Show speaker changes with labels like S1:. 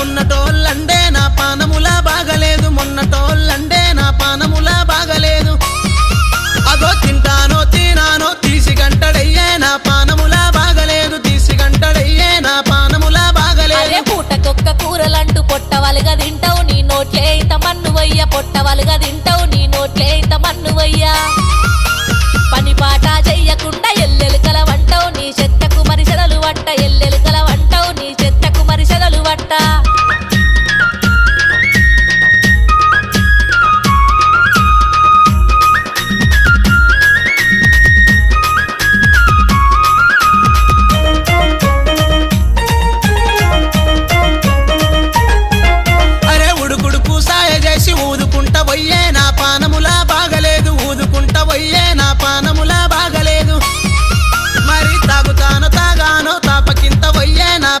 S1: మొన్నటోళ్ళండే నా పానములా బాగలేదు. మొన్నటోళ్ళండే నా పానములా బాగలేదు. అదో తింటానో తినానో తీసి గంటడయ్యే నా పానములా బాగలేదు. తీసి గంటడయ్యే నా పానములా బాగలేదు.
S2: పూటకొక్క కూరలంటూ పొట్టవలుగా తింటావు. నీ నోట్లే ఇంత మన్ను వయ్య పొట్టవలుగా తింటావు.
S1: Oye